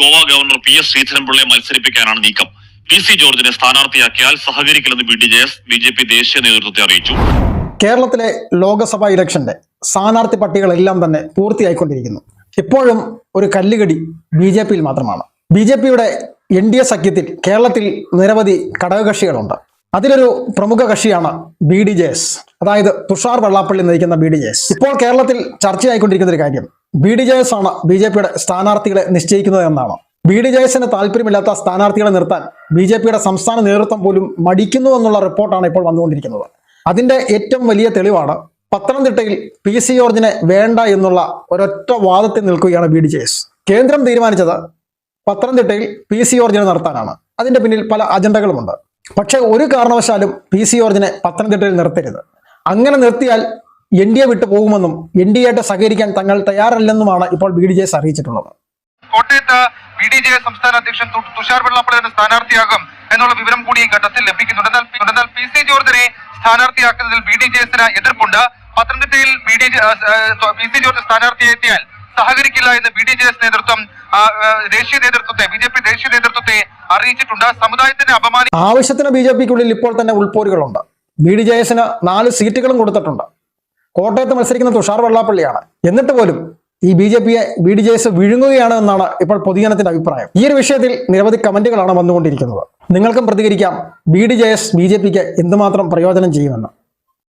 Goa governor P S ശ്രീധരൻപിള്ളയെ മത്സരിപ്പിക്കാനാണ് നീക്കം. പി സി ജോർജിനെ സ്ഥാനാർത്ഥിയാക്കിയാൽ സഹകരിക്കില്ലെന്ന് B D J S B J P ദേശീയ നേതൃത്വത്തെ അറിയിച്ചു. കേരളത്തിലെ ലോക്സഭാ ഇലക്ഷന്റെ സ്ഥാനാർത്ഥി പട്ടികളെല്ലാം തന്നെ പൂർത്തിയായിക്കൊണ്ടിരിക്കുന്നു. ഇപ്പോഴും ഒരു കല്ലുകടി ബി ജെ പിയിൽ മാത്രമാണ്. ബി ജെ പിയുടെ എൻ ഡി എ സഖ്യത്തിൽ കേരളത്തിൽ നിരവധി ഘടകകക്ഷികളുണ്ട്. അതിലൊരു പ്രമുഖ കക്ഷിയാണ് ബി ഡി ജെ എസ്. അതായത് തുഷാർ വെള്ളാപ്പള്ളി നയിക്കുന്ന ബി ഡി ജെ എസ്. ഇപ്പോൾ കേരളത്തിൽ ചർച്ചയായിക്കൊണ്ടിരിക്കുന്ന ഒരു കാര്യം ബി ഡി ജെ എസ് ആണ് ബി ജെ പിയുടെ സ്ഥാനാർത്ഥികളെ നിശ്ചയിക്കുന്നത് എന്നാണ്. ബി ഡി ജെ എസിന് താല്പര്യമില്ലാത്ത സ്ഥാനാർത്ഥികളെ നിർത്താൻ ബി ജെ പിയുടെ സംസ്ഥാന നേതൃത്വം പോലും മടിക്കുന്നു എന്നുള്ള റിപ്പോർട്ടാണ് ഇപ്പോൾ വന്നുകൊണ്ടിരിക്കുന്നത്. അതിന്റെ ഏറ്റവും വലിയ തെളിവാണ് പത്തനംതിട്ടയിൽ പി സി ജോർജിനെ വേണ്ട എന്നുള്ള ഒരൊറ്റ വാദത്തിൽ നിൽക്കുകയാണ് ബി ഡി ജെ എസ് കേന്ദ്രം തീരുമാനിച്ചത് പത്തനംതിട്ടയിൽ പി സി ജോർജിനെ നിർത്താനാണ്. അതിന്റെ പിന്നിൽ പല അജണ്ടകളുമുണ്ട്. പക്ഷേ ഒരു കാരണവശാലും പി സി ജോർജിനെ പത്തനംതിട്ടയിൽ നിർത്തരുത്. അങ്ങനെ നിർത്തിയാൽ എൻ ഡി എ വിട്ടു പോകുമെന്നും എൻ ഡി എ ആയിട്ട് സഹകരിക്കാൻ തങ്ങൾ തയ്യാറല്ലെന്നുമാണ് ഇപ്പോൾ ബി ഡി ജെ എസ് അറിയിച്ചിട്ടുള്ളത്. കോട്ടയത്ത് ബി ഡി ജെ സംസ്ഥാന അധ്യക്ഷൻ തുഷാർ വെള്ളാപ്പള്ളിയുടെ സ്ഥാനാർത്ഥിയാകും എന്നുള്ള വിവരം കൂടി ഈ ഘട്ടത്തിൽ ലഭിക്കുന്നുണ്ട് എന്നാൽ പി- സി ജോർജിനെ സ്ഥാനാർത്ഥിയാക്കുന്നതിൽ ബി ഡി ജെ എസിന് എതിർപ്പുണ്ട്. പത്തനംതിട്ടയിൽ B D P C George സ്ഥാനാർത്ഥിയെത്തിയാൽ സഹകരിക്കില്ല എന്ന് ബി ഡി ജെ എസ് നേതൃത്വം ദേശീയ നേതൃത്വത്തെ ബി ജെ പി ദേശീയ നേതൃത്വത്തെ അറിയിച്ചിട്ടുണ്ട്. സമുദായത്തിന്റെ അപമാനം ആവശ്യത്തിന് ബി ജെ പിക്കുള്ളിൽ ഇപ്പോൾ തന്നെ ഉൾപോരുകളുണ്ട്. ബി ഡി ജെ എസിന് നാല് സീറ്റുകളും കൊടുത്തിട്ടുണ്ട്. കോട്ടയത്ത് മത്സരിക്കുന്ന തുഷാർ വെള്ളാപ്പള്ളിയാണ്. എന്നിട്ട് പോലും ഈ ബി ജെ പിയെ ബി ഡി ജെ എസ് വിഴുങ്ങുകയാണ് എന്നാണ് ഇപ്പോൾ പൊതുജനത്തിന്റെ അഭിപ്രായം. ഈ ഒരു വിഷയത്തിൽ നിരവധി കമന്റുകളാണ് വന്നുകൊണ്ടിരിക്കുന്നത്. നിങ്ങൾക്കും പ്രതികരിക്കാം. B D J S B J പിക്ക് എന്തുമാത്രം പ്രയോജനം ചെയ്യുമെന്ന്.